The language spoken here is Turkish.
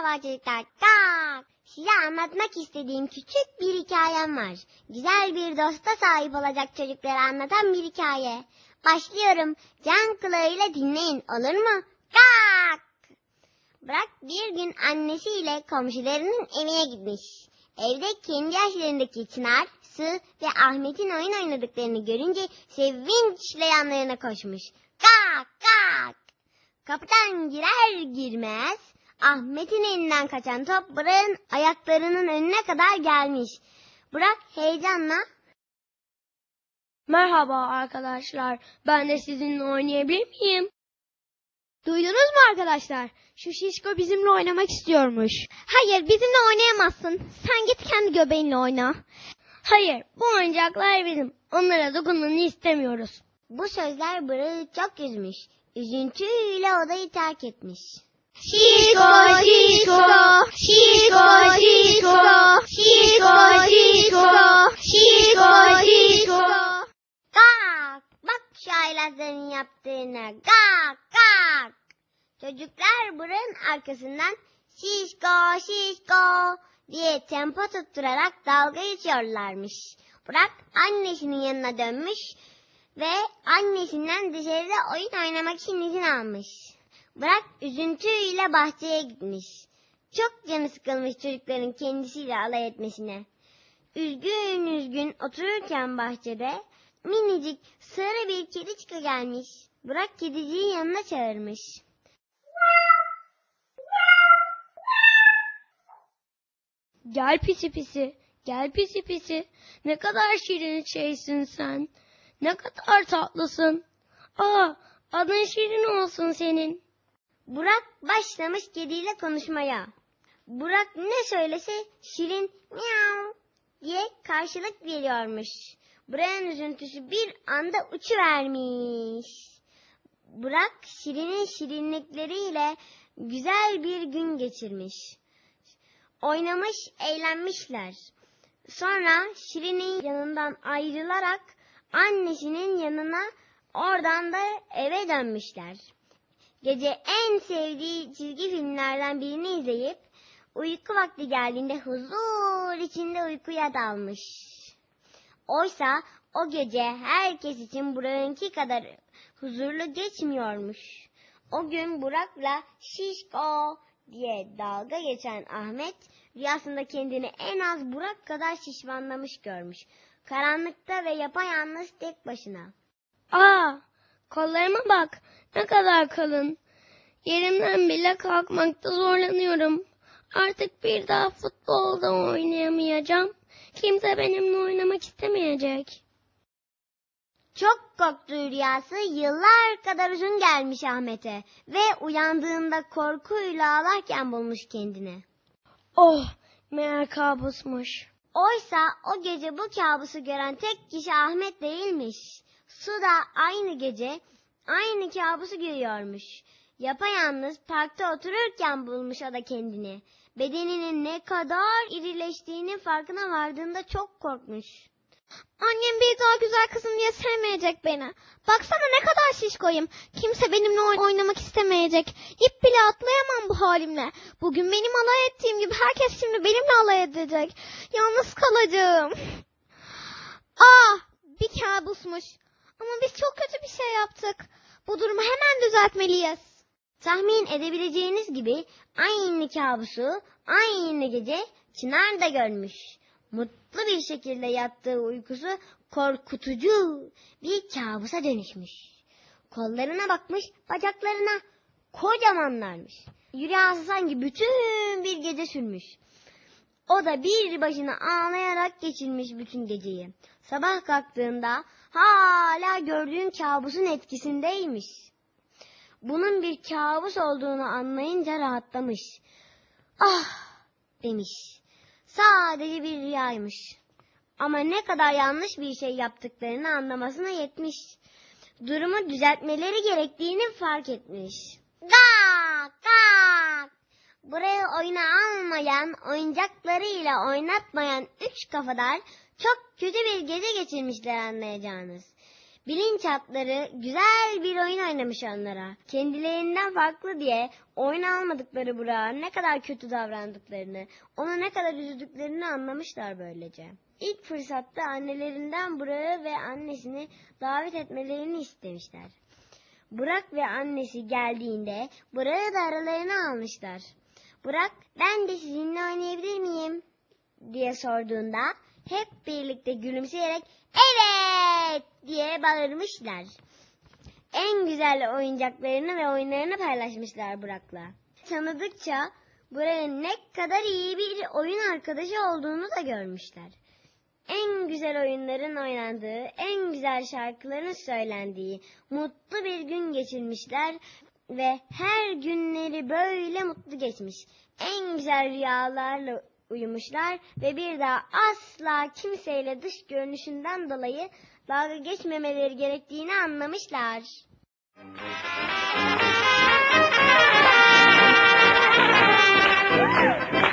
Çocuklar. Kalk. Size anlatmak istediğim küçük bir hikayem var. Güzel bir dosta sahip olacak çocuklara anlatan bir hikaye. Başlıyorum. Can kulağıyla dinleyin olur mu? Kalk. Bırak bir gün annesiyle komşularının evine gitmiş. Evde kendi yaşlarındaki Çınar, Sı ve Ahmet'in oyun oynadıklarını görünce sevinçle yanlarına koşmuş. Kalk kalk. Kapıdan girer girmez Ahmet'in elinden kaçan top Burak'ın ayaklarının önüne kadar gelmiş. Burak heyecanla Merhaba arkadaşlar. Ben de sizinle oynayabilir miyim? Duydunuz mu arkadaşlar? Şu şişko bizimle oynamak istiyormuş. Hayır bizimle oynayamazsın. Sen git kendi göbeğinle oyna. Hayır bu oyuncaklar bizim. Onlara dokunmanı istemiyoruz. bu sözler Burak'ı çok üzmüş. Üzüntüyle odayı terk etmiş. Şişko, şişko, şişko, şişko, şişko, şişko, şişko, şişko. Kalk! Bak şu haylazların yaptığına. Kalk! Kalk! Çocuklar Burak'ın arkasından şişko şişko diye tempo tutturarak dalga geçiyorlarmış. Burak annesinin yanına dönmüş ve annesinden dışarıda oyun oynamak için izin almış. Burak üzüntüyle bahçeye gitmiş. Çok canı sıkılmış çocukların kendisiyle alay etmesine. Üzgün üzgün otururken bahçede minicik sarı bir kedi çıka gelmiş. Burak kediciyi yanına çağırmış. Gel pisi pisi, gel pisi pisi. Ne kadar şirin şeysin sen. Ne kadar tatlısın. Aa, adın şirin olsun senin. Burak başlamış kediyle konuşmaya. Burak ne söylese Şirin miyav diye karşılık veriyormuş. Burak'ın üzüntüsü bir anda uçuvermiş. Burak Şirin'in şirinlikleriyle güzel bir gün geçirmiş. Oynamış, eğlenmişler. Sonra Şirin'in yanından ayrılarak annesinin yanına oradan da eve dönmüşler. Gece en sevdiği çizgi filmlerden birini izleyip uyku vakti geldiğinde huzur içinde uykuya dalmış. Oysa o gece herkes için Burak'ınki kadar huzurlu geçmiyormuş. O gün Burak'la şişko diye dalga geçen Ahmet rüyasında kendini en az Burak kadar şişmanlamış görmüş. Karanlıkta ve yapayalnız tek başına. Aa, kollarıma bak. Ne kadar kalın. Yerimden bile kalkmakta zorlanıyorum. Artık bir daha futbolda oynayamayacağım. Kimse benimle oynamak istemeyecek. Çok korktuğu rüyası yıllar kadar uzun gelmiş Ahmet'e ve uyandığında korkuyla ağlarken bulmuş kendini. Oh, meğer kabusmuş. Oysa o gece bu kabusu gören tek kişi Ahmet değilmiş. Su da aynı gece aynı kabusu görüyormuş. Yapayalnız parkta otururken bulmuş o da kendini. Bedeninin ne kadar irileştiğinin farkına vardığında çok korkmuş. Annem bir daha güzel kızım diye sevmeyecek beni. Baksana ne kadar şişkoyum. Kimse benimle oy- oynamak istemeyecek. İp bile atlayamam bu halimle. Bugün benim alay ettiğim gibi herkes şimdi benimle alay edecek. Yalnız kalacağım. Ah bir kabusmuş. Ama biz çok kötü bir şey yaptık. Bu durumu hemen düzeltmeliyiz. Tahmin edebileceğiniz gibi aynı kabusu aynı gece Çınar da görmüş. Mutlu bir şekilde yattığı uykusu korkutucu bir kabusa dönüşmüş. Kollarına bakmış, bacaklarına kocamanlarmış. Rüyası sanki bütün bir gece sürmüş. O da bir başına ağlayarak geçirmiş bütün geceyi. Sabah kalktığında hala gördüğün kabusun etkisindeymiş. Bunun bir kabus olduğunu anlayınca rahatlamış. Ah demiş. Sadece bir rüyaymış. Ama ne kadar yanlış bir şey yaptıklarını anlamasına yetmiş. Durumu düzeltmeleri gerektiğini fark etmiş. Gak gak. Oyuna almayan, oyuncaklarıyla oynatmayan üç kafadar çok kötü bir gece geçirmişler anlayacağınız. Bilinçaltları güzel bir oyun oynamış onlara. Kendilerinden farklı diye oyun almadıkları Burak'a ne kadar kötü davrandıklarını, ona ne kadar üzüldüklerini anlamışlar böylece. İlk fırsatta annelerinden Burak'ı ve annesini davet etmelerini istemişler. Burak ve annesi geldiğinde Burak'ı da aralarına almışlar. Burak, ben de sizinle oynayabilir miyim? diye sorduğunda hep birlikte gülümseyerek evet diye bağırmışlar. En güzel oyuncaklarını ve oyunlarını paylaşmışlar Burak'la. Tanıdıkça Burak'ın ne kadar iyi bir oyun arkadaşı olduğunu da görmüşler. En güzel oyunların oynandığı, en güzel şarkıların söylendiği mutlu bir gün geçirmişler ve her günleri böyle mutlu geçmiş. En güzel rüyalarla uyumuşlar ve bir daha asla kimseyle dış görünüşünden dolayı dalga geçmemeleri gerektiğini anlamışlar.